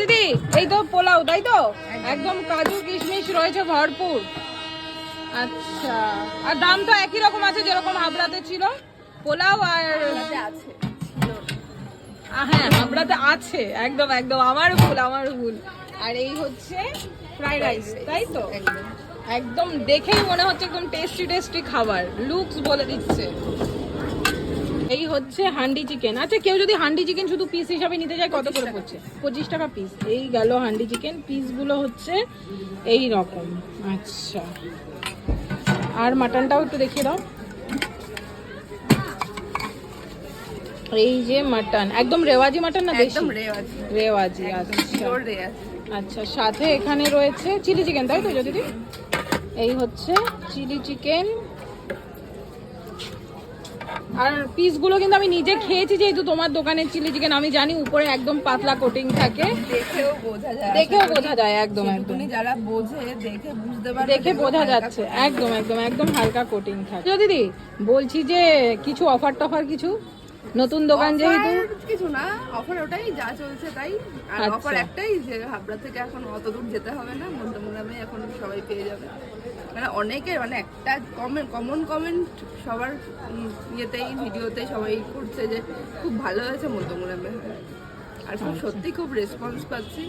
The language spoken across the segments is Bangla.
দিদি এই তো পোলাও তাই তো? একদম কাজু কিশমিশ রয়েছে ভরপুর। আচ্ছা আর দাম তো একই রকম আছে যেরকম হাবড়াতে ছিল। পোলাও আর আছে। হ্যাঁ হাবড়াতে আছে। একদম একদম আমার ভুল আমার ভুল। আর এই হচ্ছে ফ্রাইড রাইস তাই তো? একদম। দেখেই মনে হচ্ছে একদম টেস্টি টেস্টি খাবার। লুকস বলে দিচ্ছে। এই হচ্ছে হান্ডি চিকেন। আচ্ছা কেউ যদি হান্ডি চিকেন শুধু পিস হিসাবে নিতে যায় কত করে পড়ছে? পঁচিশ টাকা পিস এই গেল হান্ডি চিকেন। পিসগুলো হচ্ছে এই রকম। আচ্ছা। আর মাটনটাও একটু দেখিয়ে দাও। এই যে মাটন। একদম রেওয়াজি মাটন না একদম রেওয়াজ। রেওয়াজি আচ্ছা। আচ্ছা সাথে এখানে রয়েছে চিলি চিকেন তাই তো যদি এই হচ্ছে চিলি চিকেন আর পিসগুলো কিন্তু আমি নিজে খেয়েছি যেহেতু তোমার দোকানের চিলি চিকেন আমি জানি উপরে একদম পাতলা কোটিং থাকে। দেখেও বোঝা যায়। দেখেও বোঝা যায় একদম একদম। যারা বোঝে দেখে বুঝতে পারে দেখে বোঝা যাচ্ছে একদম একদম একদম হালকা কোটিং থাকে। দিদি বলছি যে কিছু অফার টফার কিছু? নতুন দোকান যেহেতু? কিছু না অফার ওটাই যা চলছে তাই। আর আচ্ছা। অফার একটাই যে হাবড়া থেকে এখন অত দূর যেতে হবে না মধ্যমগ্রামে এখন সবাই পেয়ে যাবে। মানে অনেকে মানে একটা কমেন্ট কমন কমেন্ট সবার ইয়েতেই ভিডিওতেই সবাই করছে যে খুব ভালো হয়েছে মধ্যমগ্রামে আর আচ্ছা। সত্যি খুব রেসপন্স পাচ্ছি।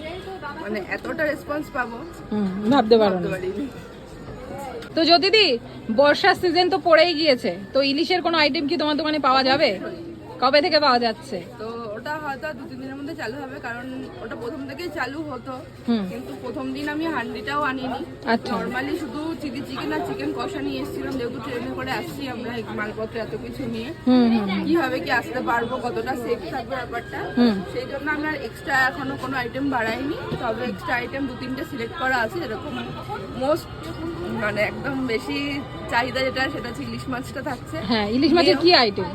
মানে এতটা রেসপন্স পাবো ভাবতে পারো ভাবতে পারিনি। তো যদি দি বর্ষার সিজন তো পড়েই গিয়েছে তো ইলিশের কোনো আইটেম কি তোমার দোকানে পাওয়া যাবে? কবে থেকে পাওয়া যাচ্ছে? তো ওটা হয়তো দু তিন দিনের মধ্যে চালু হবে কারণ ওটা প্রথম থেকেই চালু হতো। কিন্তু প্রথম দিন আমি হান্ডিটাও আনিনি। আচ্ছা। নর্মালি শুধু চিলি চিকেন আর চিকেন কষা নিয়ে এসেছিলাম যেহেতু ট্রেনে করে আসছি আমরা মালপত্র এত কিছু নিয়ে। কীভাবে কি আসতে পারব কতটা সেফ থাকবে ব্যাপারটা সেই জন্য আমি আর এক্সট্রা এখনও কোনো আইটেম বাড়াইনি। তবে এক্সট্রা আইটেম দু তিনটে সিলেক্ট করা আছে এরকম মোস্ট মানে একদম বেশি চাহিদা যেটা সেটা হচ্ছে ইলিশ মাছটা থাকছে। হ্যাঁ ইলিশ মাছের কি আইটেম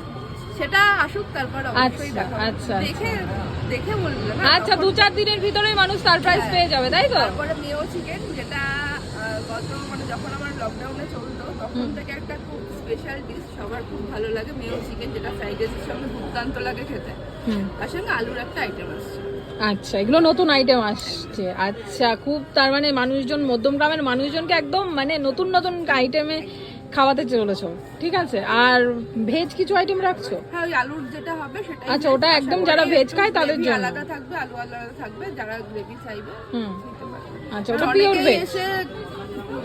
সেটা আসুক তারপর অবশ্যই আচ্ছা, দেখাবো আচ্ছা, দেখে দেখে বলবে না আচ্ছা দু চার দিনের ভিতরেই মানুষ সারপ্রাইজ পেয়ে যাবে তাই তো? তারপরে মেও চিকেন যেটা গত মানে যখন আমার লকডাউনে চলতো তখন থেকে একটা খুব স্পেশাল ডিশ সবার খুব ভালো লাগে মেও চিকেন যেটা ফ্রাইড রাইসের সঙ্গে দুর্দান্ত লাগে খেতে। তার সঙ্গে আলুর একটা আইটেম আসছে। আচ্ছা এগুলো নতুন আইটেম আসছে। আচ্ছা খুব তার মানে মানুষজন মধ্যম গ্রামের মানুষজনকে একদম মানে নতুন নতুন আইটেমে খাওয়াতে চলেছো ঠিক আছে? আর ভেজ কিছু আইটেম রাখছো? হ্যাঁ ওই আলুর যেটা হবে সেটা আচ্ছা, ওটা একদম যারা veg খায় তাদের জন্য। আলাদা থাকবে আলু আলাদা থাকবে যারা গ্রেভি চাইবে হুম। আচ্ছা ওটা পিওর ভেজ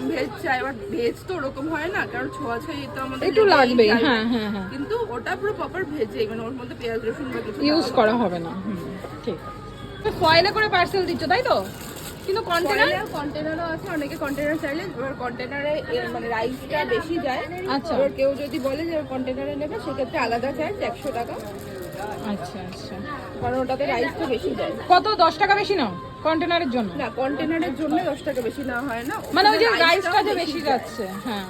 ভেজ চাই এবার ভেজ তো ওরকম হয় না কারণ ছোঁয়া ছয় তো আমাদের একটু লাগবে হ্যাঁ হ্যাঁ হ্যাঁ। কিন্তু ওটা পুরো প্রপার ভেজে মানে ওর মধ্যে পেঁয়াজ রসুন বা কিছু ইউজ করা হবে না। ঠিক। ফয়েলে করে পার্সেল দিচ্ছ তাই তো? কিন্তু কন্টেনার কন্টেনারও আছে অনেকে কন্টেনার চাইলে এবার কন্টেনারে মানে রাইসটা বেশি যায়। আচ্ছা। এবার কেউ যদি বলে যে কন্টেনারে নেবে সেক্ষেত্রে আলাদা চার্জ একশো টাকা। আচ্ছা আচ্ছা। কারণ ওটাতে রাইসটা বেশি যায়। কত? দশ টাকা বেশি নাও কন্টেনারের জন্য? না কন্টেনারের জন্য দশ টাকা বেশি না হয় না। মানে ওই যে রাইসটা যে বেশি যাচ্ছে হ্যাঁ।